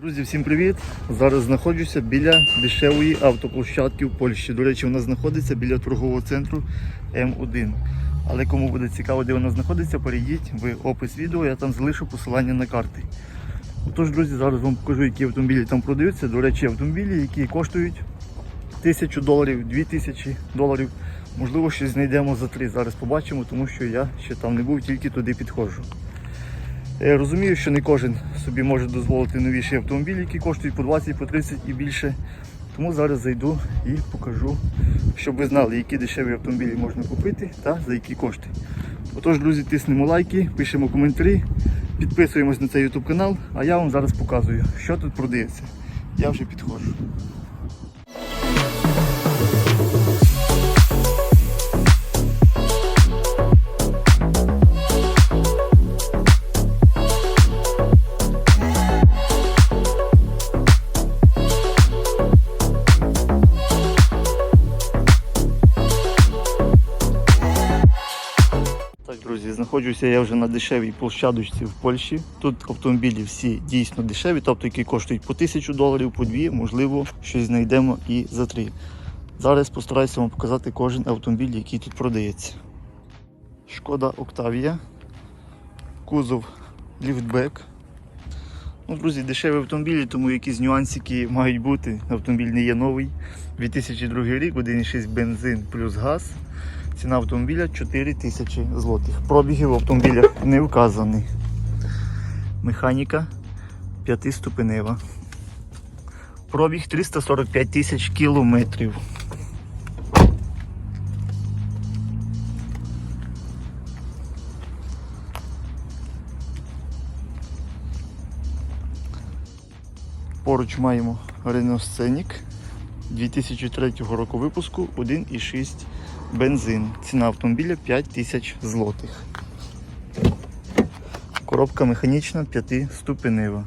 Друзі, всім привіт! Зараз знаходжуся біля дешевої автоплощадки в Польщі. До речі, вона знаходиться біля торгового центру М1. Але кому буде цікаво, де вона знаходиться, перейдіть в опис відео, я там залишу посилання на карти. Отож, друзі, зараз вам покажу, які автомобілі там продаються. До речі, автомобілі, які коштують тисячу доларів, дві тисячі доларів. Можливо, щось знайдемо за три. Зараз побачимо, тому що я ще там не був, тільки туди підходжу. Я розумію, що не кожен собі може дозволити новіші автомобілі, які коштують по 20, по 30 і більше. Тому зараз зайду і покажу, щоб ви знали, які дешеві автомобілі можна купити та за які кошти. Отож, друзі, тиснемо лайки, пишемо коментарі, підписуємось на цей YouTube канал, а я вам зараз показую, що тут продається. Я вже підходжу. Друзі, знаходжуся я вже на дешевій площадочці в Польщі. Тут автомобілі всі дійсно дешеві, тобто які коштують по тисячу доларів, по дві, можливо, щось знайдемо і за три. Зараз постараюся вам показати кожен автомобіль, який тут продається. Шкода Октавія, кузов ліфтбек. Ну, друзі, дешеві автомобілі, тому якісь нюансики мають бути. Автомобіль не є новий. 2002 рік, 1,6 бензин плюс газ. Ціна автомобіля 4 тисячі злотих. Пробіги в автомобілях не вказані. Механіка 5-ступенева. Пробіг 345 тисяч кілометрів. Поруч маємо Renault Scenic 2003 року випуску 1,6 бензин. Ціна автомобіля 5 тисяч злотих. Коробка механічна 5-ступенева.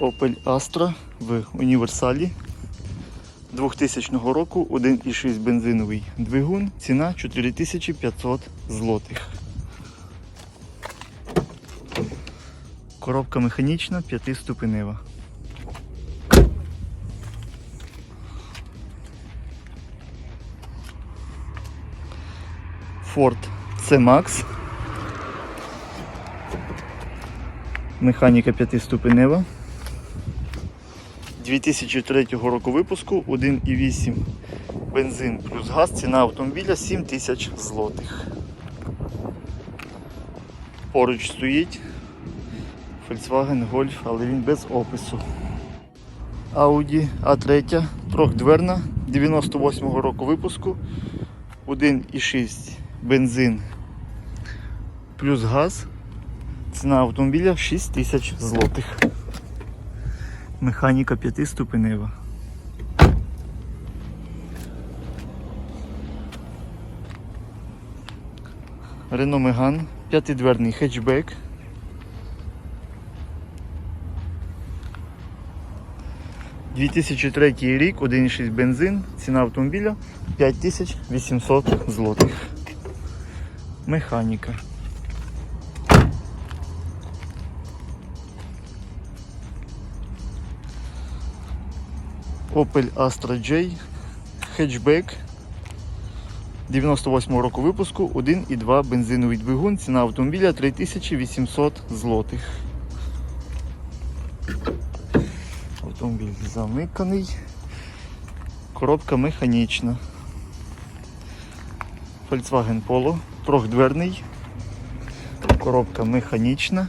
Opel Astra в універсалі 2000 року 1,6 бензиновий двигун, ціна 4500 злотих. Коробка механічна, 5-ступенева. Ford C-Max. Механіка 5-ступенева. 2003 року випуску 1,8 бензин плюс газ. Ціна автомобіля 7 тисяч злотих. Поруч стоїть Volkswagen Golf, але він без опису. Audi A3 трьохдверна 98 року випуску 1,6 бензин плюс газ. Ціна автомобіля 6 тисяч злотих. Механіка 5-ступенева. Renault Megane, п'ятидверний хетчбек. – 2003 рік, 1,6 бензин, ціна автомобіля 5800 злотих. Механіка. Opel Astra J хетчбек 98 року випуску 1,2 бензиновий двигун. Ціна автомобіля 3800 злотих. Автомобіль замиканий. Коробка механічна. Volkswagen Polo, трьохдверний. Коробка механічна.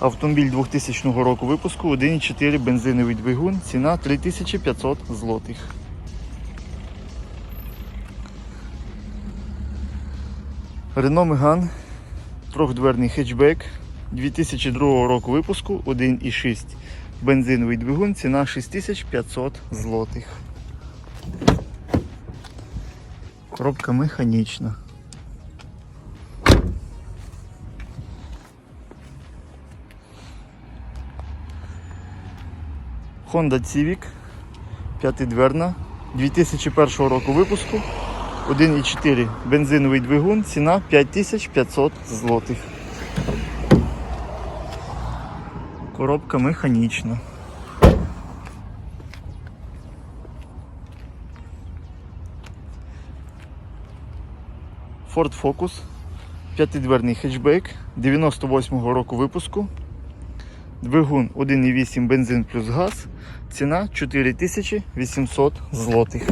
Автомобіль 2000 року випуску 1,4 бензиновий двигун, ціна 3500 злотих. Renault Megane, трьохдверний хетчбек 2002 року випуску 1,6 бензиновий двигун, ціна 6500 злотих. Коробка механічна. Honda Civic, п'ятидверна, 2001 року випуску, 1,4 бензиновий двигун, ціна 5500 злотих. Коробка механічна. Ford Focus, п'ятидверний хетчбек 98-го року випуску. Двигун 1,8 бензин плюс газ. Ціна 4800 злотих.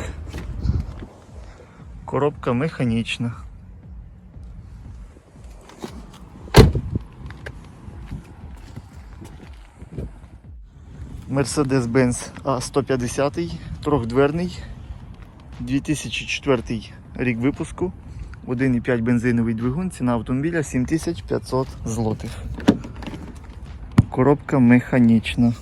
Коробка механічна. Mercedes-Benz A150, трьохдверний, 2004 рік випуску, 1,5 бензиновий двигун, ціна автомобіля 7500 злотих. Коробка механічна.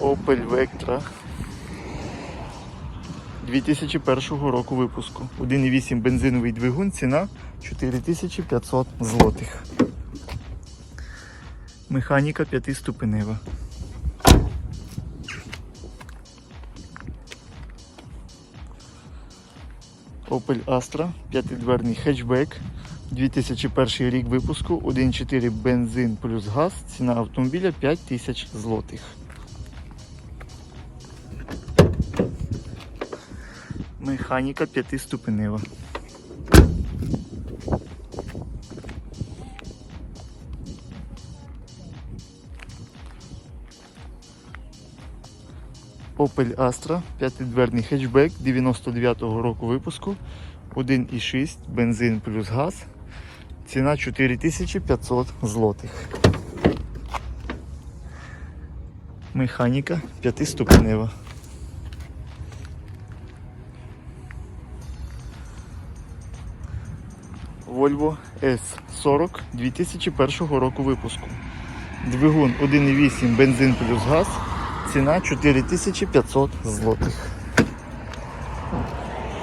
Opel Vectra 2001 року випуску. 1,8 бензиновий двигун, ціна 4500 злотих. Механіка п'ятиступенева. Opel Astra, п'ятидверний хетчбек, 2001 рік випуску, 1,4 бензин плюс газ, ціна автомобіля 5000 злотих. Механіка п'ятиступенева. Opel Astra, п'ятидверний хетчбек 99-го року випуску, 1,6 бензин плюс газ. Ціна 4500 злотих. Механіка п'ятиступенева. Volvo S40 2001 року випуску. Двигун 1,8 бензин плюс газ. Ціна 4500 злотих.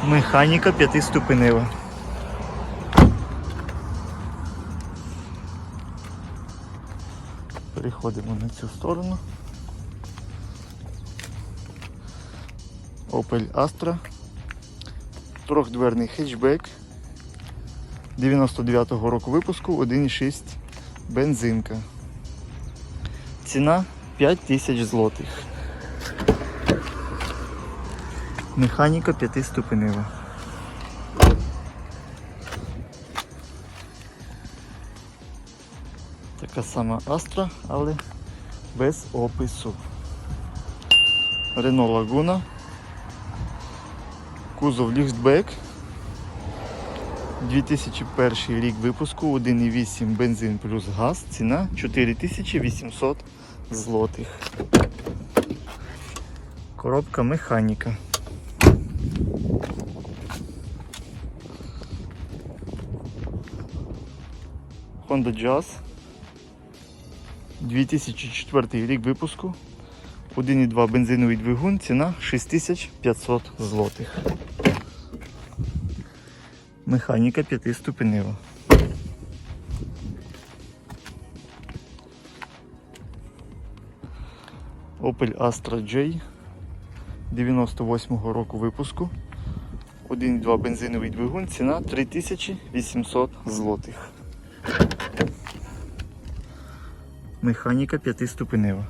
Механіка п'ятиступенева. Переходимо на цю сторону. Opel Astra. Трьохдверний хетчбек. 99-го року випуску 1,6 бензинка. Ціна 5000 злотих. Механіка п'ятиступенева. Така сама Астра, але без опису. Рено Лагуна. Кузов ліфтбек. 2001 рік випуску 1,8 бензин плюс газ. Ціна 4800 злотих. Коробка механіка. Honda Jazz. 2004 рік випуску. 1,2 бензиновий двигун, ціна 6500 злотих. Механіка п'ятиступенева. Opel Astra J 98-го року випуску. 1,2 бензиновий двигун, ціна 3800 злотих. Механіка п'ятиступенева.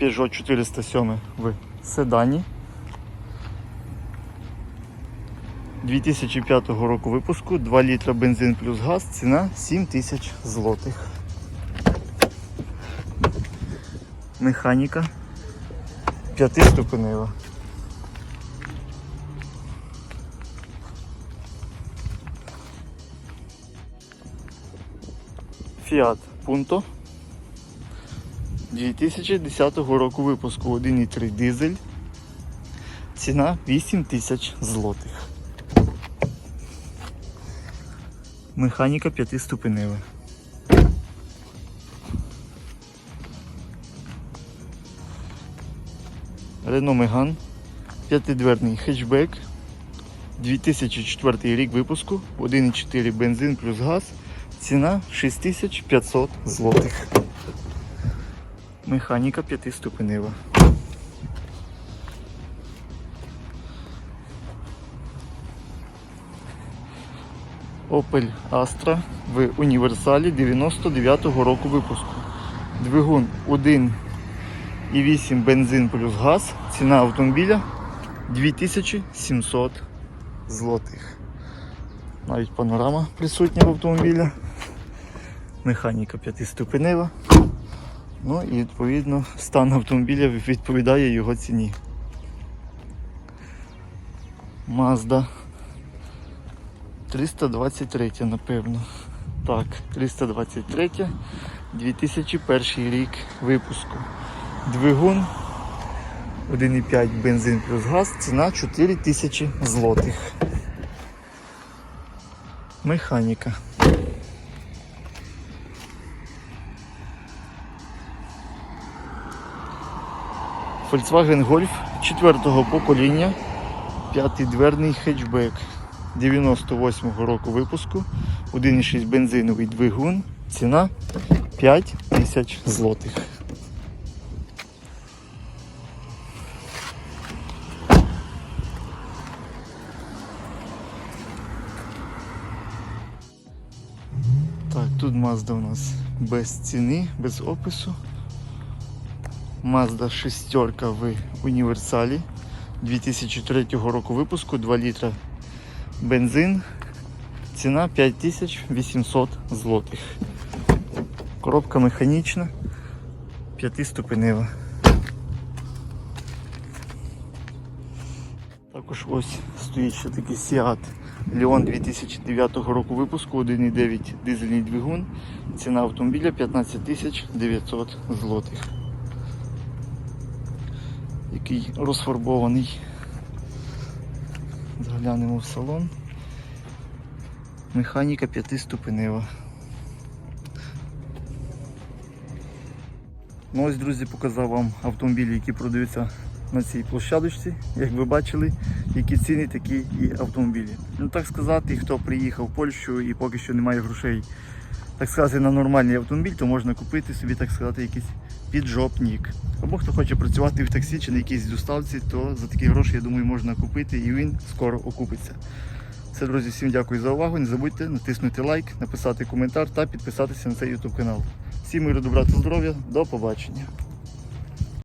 Peugeot 407 в седані. 2005 року випуску, 2 літра бензин плюс газ, ціна 7000 злотих. Механіка п'ятиступенева. Fiat Punto 2010 року випуску 1,3 дизель. Ціна 8 тисяч злотих. Механіка п'ятиступенева. Renault Megane п'ятидверний хетчбек. 2004 рік випуску, 1,4 бензин плюс газ. Ціна 6500 злотих. Механіка п'ятиступенева. Opel Astra в універсалі 99-го року випуску. Двигун 1,8 бензин плюс газ. Ціна автомобіля 2700 злотих. Навіть панорама присутня в автомобіля. Механіка п'ятиступенева. Ну і відповідно стан автомобіля відповідає його ціні. Mazda 323, напевно. Так, 323, 2001 рік випуску. Двигун 1,5 бензин плюс газ, ціна 4000 злотих. Механіка. Volkswagen Golf 4 покоління, п'ятий дверний хетчбек 98-го року випуску, 1,6 бензиновий двигун, ціна 5 тисяч злотих. Так, тут Mazda у нас без ціни, без опису. Mazda шестерка в універсалі 2003 року випуску 2 літра бензин. Ціна 5800 злотих. Коробка механічна, п'ятиступенева. Також ось стоїть ще такий Seat Leon 2009 року випуску, 1,9 дизельний двигун. Ціна автомобіля 15 900 злотих. Який розфарбований. Заглянемо в салон. Механіка п'ятиступенева. Ну ось, друзі, показав вам автомобілі, які продаються на цій площадочці. Як ви бачили, які ціни, такі і автомобілі. Ну так сказати, хто приїхав в Польщу і поки що немає грошей, так сказати, на нормальний автомобіль, то можна купити собі, так сказати, якийсь піджопнік. Або хто хоче працювати в таксі чи на якійсь доставці, то за такі гроші, я думаю, можна купити і він скоро окупиться. Все, друзі, всім дякую за увагу. Не забудьте натиснути лайк, написати коментар та підписатися на цей YouTube канал. Всім миру, добра та здоров'я. До побачення.